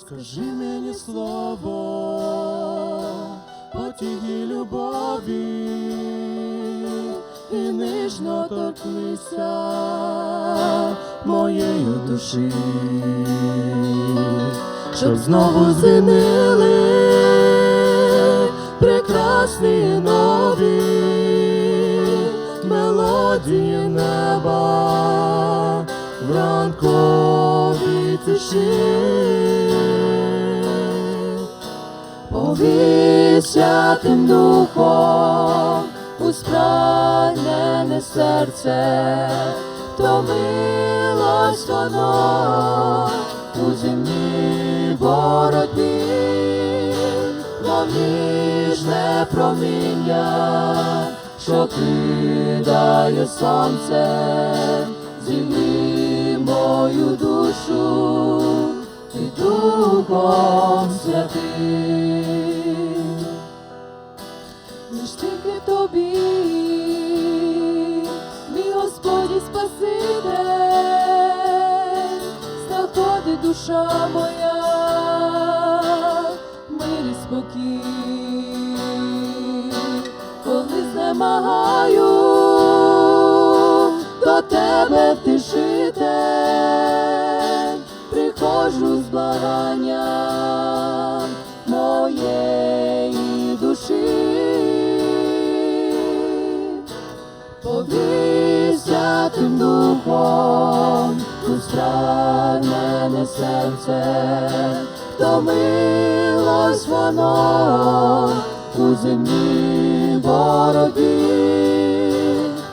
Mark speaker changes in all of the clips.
Speaker 1: Скажи мені слово, потігі любові, і ніжно торкнися моєї душі, щоб знову звінили прекрасні нові мелодії неба в ранковій тиші. Повіся тим духом у спрагнене серце, втомилось воно у земній боротьбі, мов проміння, що кидає сонце, зімні мою душу і Духом Святим. Господь і Спаситель, знаходить душа моя, мир і спокій, коли знемагаю, до тебе втішитель, приходжу з благанням моєї душі. Повіся серце, втомилось воно у земній боротьбі,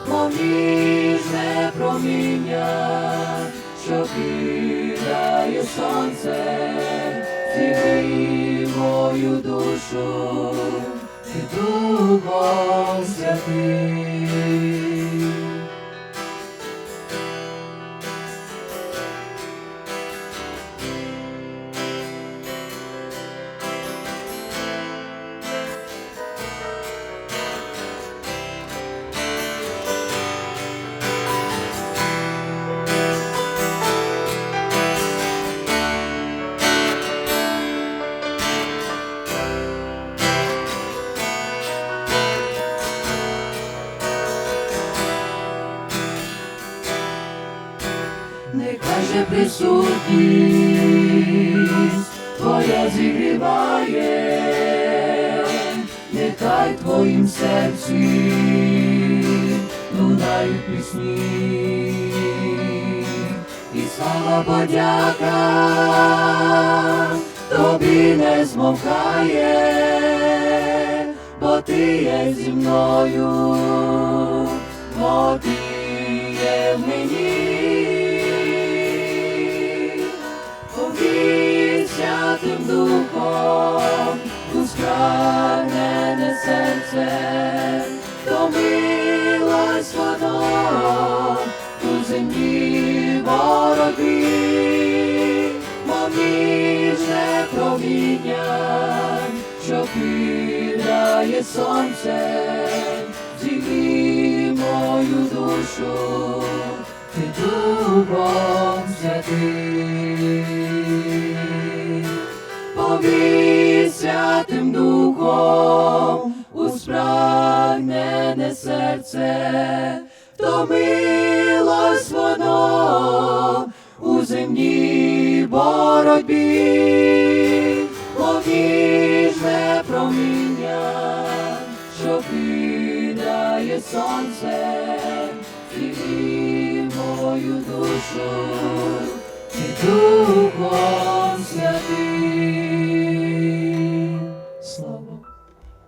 Speaker 1: мов ніжне проміння, що кидає сонце, зігрій мою душу і Духом Святим. Нехай же присутність Твоя зігріває, нехай твоїм серці лунають пісні, і слава подяка тобі не змовкає, бо ти є зі мною, духом у серце, втомилось воно у земній боротьбі, мов ніжне проміння, що кидає сонце, зігрій мою душу ти Духом Святим. Духом у спрагнене серце, втомилось воно у земній боротьбі, мов ніжне проміння, що кидає сонце, і мою душу, і Духом Святим.